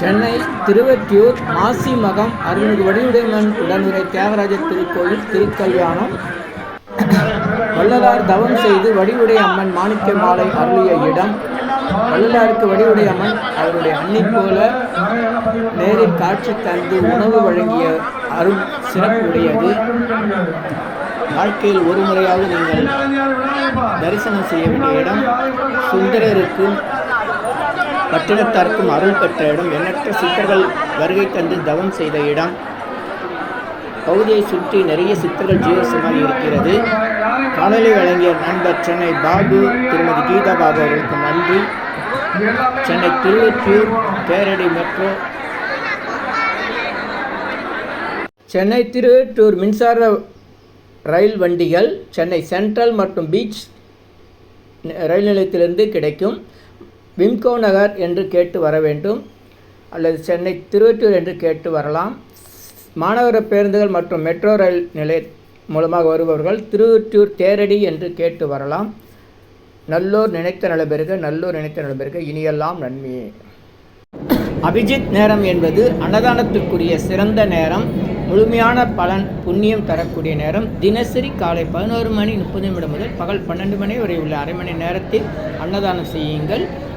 சென்னை திருவற்றியூர் மாசி மகம் அருள்மிகு வடிவுடைமன் உடனுரை தியாகராஜ திருக்கோயில் திருக்கல்யாணம். வள்ளலார் தவம் செய்து வடிவுடை அம்மன் மாணிக்க மாலை அருளிய இடம். வள்ளலாருக்கு வடிவுடை அம்மன் அவருடைய அன்னை போல நேரில் காட்சி தந்து உணவு வழங்கிய அருள் சிறப்புடையது. வாழ்க்கையில் ஒரு முறையாவது நீங்கள் தரிசனம் செய்ய வேண்டிய இடம். சுந்தரருக்கும் பட்டினத்தார்க்கும் அருள் பெற்ற இடம் எண்ணற்ற சித்தர்கள் வருகை தந்து தவம் செய்த இடம். பகுதியை சுற்றி நிறைய சித்தர்கள் ஜீவசமாதி இருக்கிறது. காணொலி வழங்கிய நண்பர் சென்னை பாபு திருமதி கீதா பாபு அவர்களுக்கு நன்றி. சென்னை திருவொற்றியூர் தேரடி மெட்ரோ. சென்னை திருவொற்றூர் மின்சார ரயில் வண்டிகள் சென்னை சென்ட்ரல் மற்றும் பீச் ரயில் நிலையத்திலிருந்து கிடைக்கும். விம்கோ நகர் என்று கேட்டு வர வேண்டும் அல்லது சென்னை திருவொற்றியூர் என்று கேட்டு வரலாம். மாநகர பேருந்துகள் மற்றும் மெட்ரோ ரயில் நிலைய மூலமாக வருபவர்கள் திருவொற்றியூர் தேரடி என்று கேட்டு வரலாம். நல்லூர் நினைத்த நலபெருக நல்லூர் நினைத்த நலபெருக இனியெல்லாம் நன்மையே. அபிஜித் நேரம் என்பது அன்னதானத்திற்குரிய சிறந்த நேரம். முழுமையான பலன் புண்ணியம் தரக்கூடிய நேரம். தினசரி காலை பதினோரு மணி முப்பது நிமிடம் முதல் பகல் பன்னெண்டு மணி வரை உள்ள அரை மணி நேரத்தில் அன்னதானம் செய்யுங்கள்.